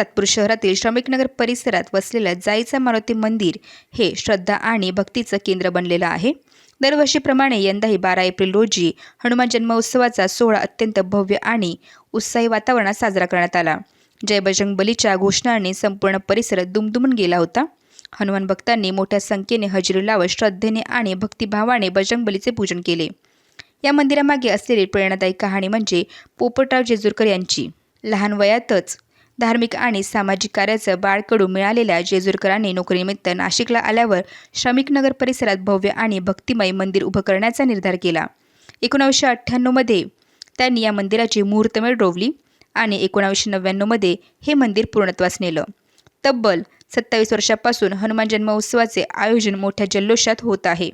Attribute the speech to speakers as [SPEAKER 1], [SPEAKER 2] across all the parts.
[SPEAKER 1] सातपूर शहरातील श्रमिकनगर परिसरात वसलेलं जाईचा मारुती मंदिर हे श्रद्धा आणि भक्तीचं केंद्र बनलेलं आहे. दरवर्षीप्रमाणे यंदाही बारा एप्रिल रोजी हनुमान जन्मोत्सवाचा सोहळा अत्यंत भव्य आणि उत्साही वातावरणात साजरा करण्यात आला. जय बजरंग बलीच्या घोषणाने संपूर्ण परिसर दुमदुमून गेला होता. हनुमान भक्तांनी मोठ्या संख्येने हजेरी लावत श्रद्धेने आणि भक्तिभावाने बजरंग बलीचे पूजन केले. या मंदिरामागे असलेली प्रेरणादायी कहाणी म्हणजे पोपटराव जेजूरकर यांची. लहान वयातच धार्मिक आणि सामाजिक कार्याचं बाळकडून मिळालेल्या जेजूरकरांनी नोकरीनिमित्त नाशिकला आल्यावर श्रमिकनगर परिसरात भव्य आणि भक्तिमय मंदिर उभं करण्याचा निर्धार केला. एकोणावीसशे अठ्ठ्याण्णवमध्ये त्यांनी या मंदिराची मुहूर्तमेळ रोवली आणि एकोणावीसशे नव्याण्णवमध्ये हे मंदिर पूर्णत्वास नेलं. तब्बल सत्तावीस वर्षापासून हनुमान जन्मोत्सवाचे आयोजन मोठ्या जल्लोषात होत आहे.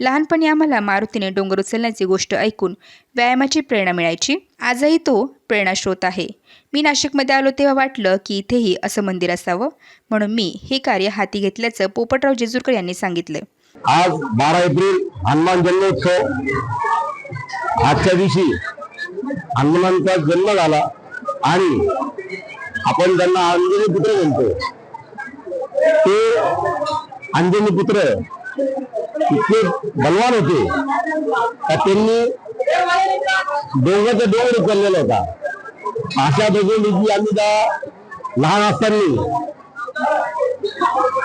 [SPEAKER 1] लहानपणी आम्हाला मारुतीने डोंगर उचलण्याची गोष्ट ऐकून व्यायामाची प्रेरणा मिळायची. आजही तो प्रेरणास्रोत आहे. मी नाशिकमध्ये आलो तेव्हा वाटलं की इथेही असं मंदिर असावं. म्हणून मी हे कार्य हाती घेतल्याचं पोपटराव जेजूरकर यांनी सांगितलं.
[SPEAKER 2] आज बारा एप्रिल हनुमान जन्मोत्सव. आजच्या दिवशी हनुमानचा जन्म झाला आणि आपण ज्यांना अंजनी पुत्र म्हणतो ते अंजनी पुत्र इतके बलवान होते. का त्यांनी डोंगरचा डोंगर उचललेला होता. अशा दोघे आम्ही त्या लहान असताना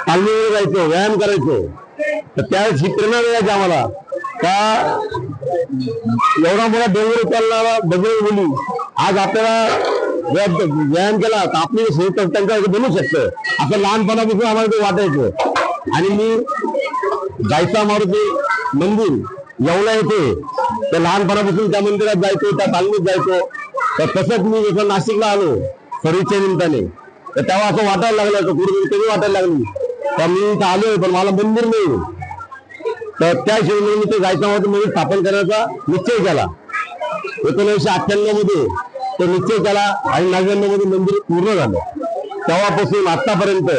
[SPEAKER 2] तालमीवर जायचो व्यायाम करायचो. तर त्यावेळेस ही प्रेरणा मिळायची आम्हाला. का एवढा मोठा डोंगर उचलणारा बजरंग मुली आज आपल्याला व्यायाम केला तर आपली शरीर बनू शकतं. असं लहानपणापासून आम्हाला ते वाटायचं. आणि मी जायचा मारुती मंदिर येवला येते. तर लहानपणापासून त्या मंदिरात जायचो त्या तालमीत जायचो. तर तसंच मी जसं नाशिकला आलो सर्विसच्या निमित्ताने. तर तेव्हा असं वाटायला लागलं तर कुठेतरी कमी वाटायला लागली? तर मी इथं आलोय पण मला मंदिर नाही तर त्या हिशोबाने मी ते जायचा मारुती मंदिर स्थापन करण्याचा निश्चय केला. एकोणीसशे अठ्ठ्याण्णवमध्ये तो निश्चय केला आणि नव्याण्णवमध्ये मंदिर पूर्ण झालं. तेव्हापासून आतापर्यंत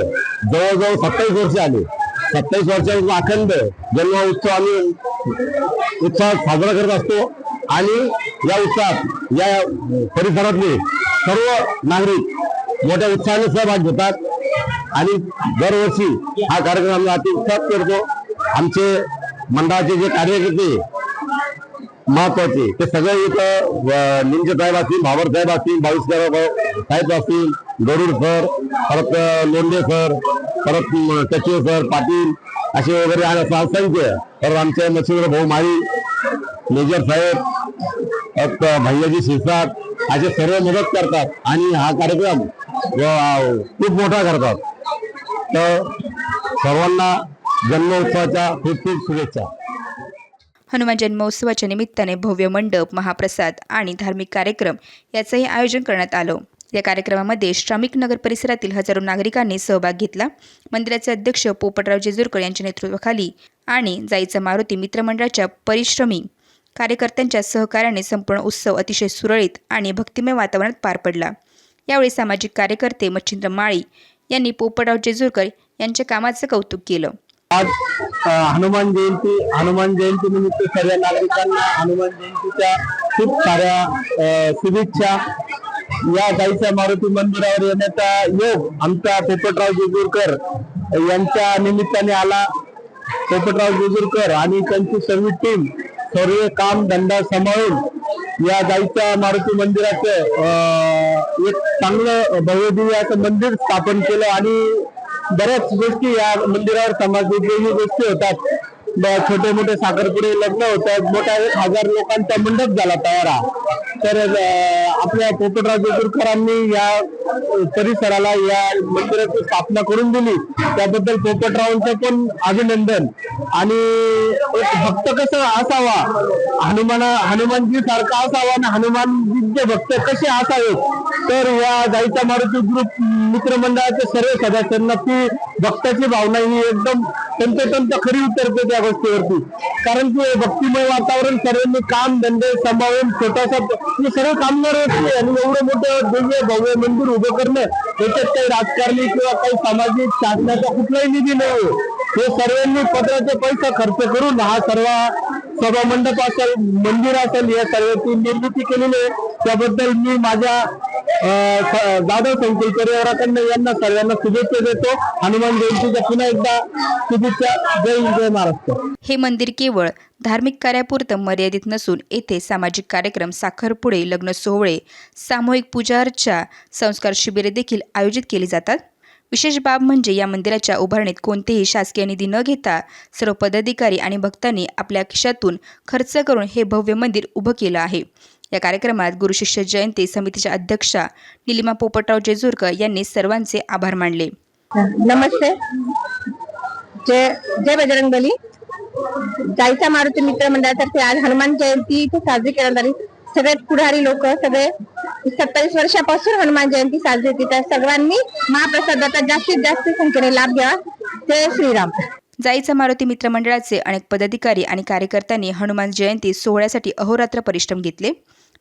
[SPEAKER 2] जवळजवळ सत्तावीस वर्ष आले. सत्तावीस वर्षांचा अखंड जन्म उत्सव आम्ही उत्साहात साजरा करत असतो. आणि या उत्सवात या परिसरातले सर्व नागरिक मोठ्या उत्साहाने सहभाग घेतात. आणि दरवर्षी हा कार्यक्रम आम्ही अति उत्साहात करतो. आमचे मंडळाचे जे कार्यकर्ते महत्त्वाचे. ते सगळे इथं निमचे साहेब असतील भावर साहेब असतील बावीसकर साहेब असतील गरुड सर परत लोंढे सर परत सचिव सर पाटील असे वगैरे आणि असं असंख्य. परत आमचे मच्छिंद्र भाऊ माळी मेजर साहेब परत भैयाजी शिरसाट असे सर्व मदत करतात. आणि हा कार्यक्रम खूप मोठा करतात. तर सर्वांना जन्मोत्सवाच्या खूप खूप शुभेच्छा.
[SPEAKER 1] हनुमान जन्मोत्सवाच्या निमित्ताने भव्य मंडप महाप्रसाद आणि धार्मिक कार्यक्रम याचंही आयोजन करण्यात आलं. या कार्यक्रमामध्ये श्रमिक नगर परिसरातील हजारो नागरिकांनी सहभाग घेतला. मंदिराचे अध्यक्ष पोपटराव जेजूरकर यांच्या नेतृत्वाखाली आणि जाईचा मारुती मित्रमंडळाच्या परिश्रमी कार्यकर्त्यांच्या सहकार्याने संपूर्ण उत्सव अतिशय सुरळीत आणि भक्तिमय वातावरणात पार पडला. यावेळी सामाजिक कार्यकर्ते मच्छिंद्र माळी यांनी पोपटराव जेजूरकर यांच्या कामाचं कौतुक केलं.
[SPEAKER 2] आज हनुमान जयंती हनुमान जयंती निमित्त सर्व नागरिकांना हनुमान जयंतीच्या खूप साऱ्या शुभेच्छा. या गाईच्या मारुती मंदिरावर येण्याचा योग आमच्या पोपटराव जेजूरकर यांच्या निमित्ताने आला. पोपटराव जेजूरकर आणि त्यांची सर्व टीम सर्व काम धंदा सांभाळून या गाईच्या मारुती मंदिराचं एक चांगलं भव्यदिव्य असं मंदिर स्थापन केलं आणि बऱ्याच गोष्टी या मंदिरावर समाजोपयोगी गोष्टी होतात. छोटे मोठे साखरपुडे लग्न होतात. मोठा एक हजार लोकांचा मंडप झाला तयार हा. तर आपल्या पोपटराव जेजूरकरांनी या परिसराला या मंदिराची स्थापना करून दिली. त्याबद्दल पोपटरावांचं पण अभिनंदन. आणि एक भक्त कसं असावा? हनुमान हनुमानजी सारखा असावा आणि हनुमानजीचे भक्त कसे असावेत. तर या गाईचा मारुती ग्रुप मित्रमंडळाच्या सर्व सदस्यांना ती भक्ताची भावना ही एकदम तंतोतंत खरी उतरते त्या गोष्टीवरती. कारण की भक्तिमय वातावरण सर्वांनी काम धंदे सांभाळून छोटासा हे सर्व कामगार होते आणि एवढं मोठं दिव्य भव्य मंदिर उभं करणं याच्यात काही राजकारणी किंवा काही सामाजिक शासनाचा कुठलाही निधी नाही हे सर्वांनी पत्राचे पैसा खर्च करून हा सर्व सभा मंडप असेल मंदिर असेल या सर्वांची निर्मिती केलेली आहे. त्याबद्दल मी माझ्या जाधव स- दादा यांना सर्वांना शुभेच्छा देतो. हनुमान जयंतीच्या पुन्हा एकदा शुभेच्छा. जय जय महाराष्ट्र.
[SPEAKER 1] हे मंदिर केवळ धार्मिक कार्यापुरतं मर्यादित नसून येथे सामाजिक कार्यक्रम साखरपुडे लग्न सोहळे सामूहिक पूजा संस्कार शिबिरे देखील आयोजित केली जातात. विशेष बाब म्हणजे या मंदिराच्या उभारणीत कोणतेही शासकीय निधी न घेता सर्व पदाधिकारी आणि भक्तांनी आपल्या खिशातून खर्च करून हे भव्य मंदिर उभं केलं आहे. या कार्यक्रमात गुरुशिष्य जयंती समितीच्या अध्यक्षा निलिमा पोपटराव जेजूरकर यांनी सर्वांचे आभार मानले.
[SPEAKER 3] नमस्ते. जय जय बजरंग बली जायचा मारुती मित्र मंडळातर्फे आज हनुमान जयंती इथे साजरी करण्यात आली. सगळे पुढारी लोक सगळे सत्तावीस वर्षापासून हनुमान जयंती साजरी होती त्या सर्वांनी महाप्रसादाचा जास्तीत जास्त संख्येने लाभ घ्यावा. जय श्रीराम.
[SPEAKER 1] जाईचा मारुती मित्रमंडळाचे अनेक पदाधिकारी आणि कार्यकर्त्यांनी हनुमान जयंती सोहळ्यासाठी अहोरात्र परिश्रम घेतले.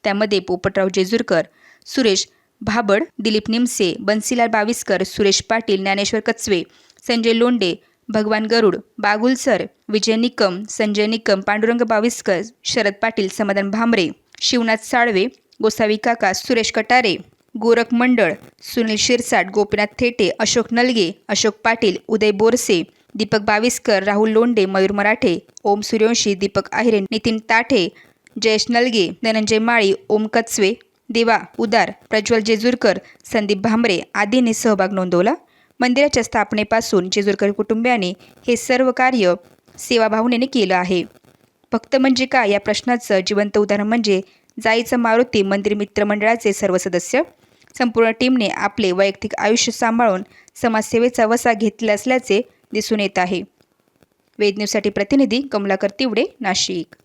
[SPEAKER 1] त्यामध्ये पोपटराव जेजूरकर सुरेश भाबड दिलीप निमसे बन्सीलाल बाविस्कर सुरेश पाटील ज्ञानेश्वर कचवे संजय लोंडे भगवान गरुड बागुल सर विजय निकम संजय निकम पांडुरंग बाविस्कर शरद पाटील समाधान भामरे शिवनाथ साळवे गोसावी काका सुरेश कटारे गोरख मंडळ सुनील शिरसाट गोपीनाथ थेटे अशोक नलगे अशोक पाटील उदय बोरसे दीपक बाविस्कर राहुल लोंडे मयूर मराठे ओम सूर्यवंशी दीपक आहिरे नितीन ताठे जयेश नलगे धनंजय माळी ओम कचवे देवा उदार प्रज्वल जेजूरकर संदीप भांबरे आदींनी सहभाग नोंदवला. मंदिराच्या स्थापनेपासून जेजूरकर कुटुंबियांनी हे सर्व कार्य सेवाभावनेने केलं आहे. भक्त म्हणजे काय या प्रश्नाचं जिवंत उदाहरण म्हणजे जाईचं मारुती मंदिर मित्रमंडळाचे सर्व सदस्य. संपूर्ण टीमने आपले वैयक्तिक आयुष्य सांभाळून समाजसेवेचा वसा घेतला असल्याचे दिसून येत आहे. वेद न्यूजसाठी प्रतिनिधी कमलाकर तिवडे नाशिक.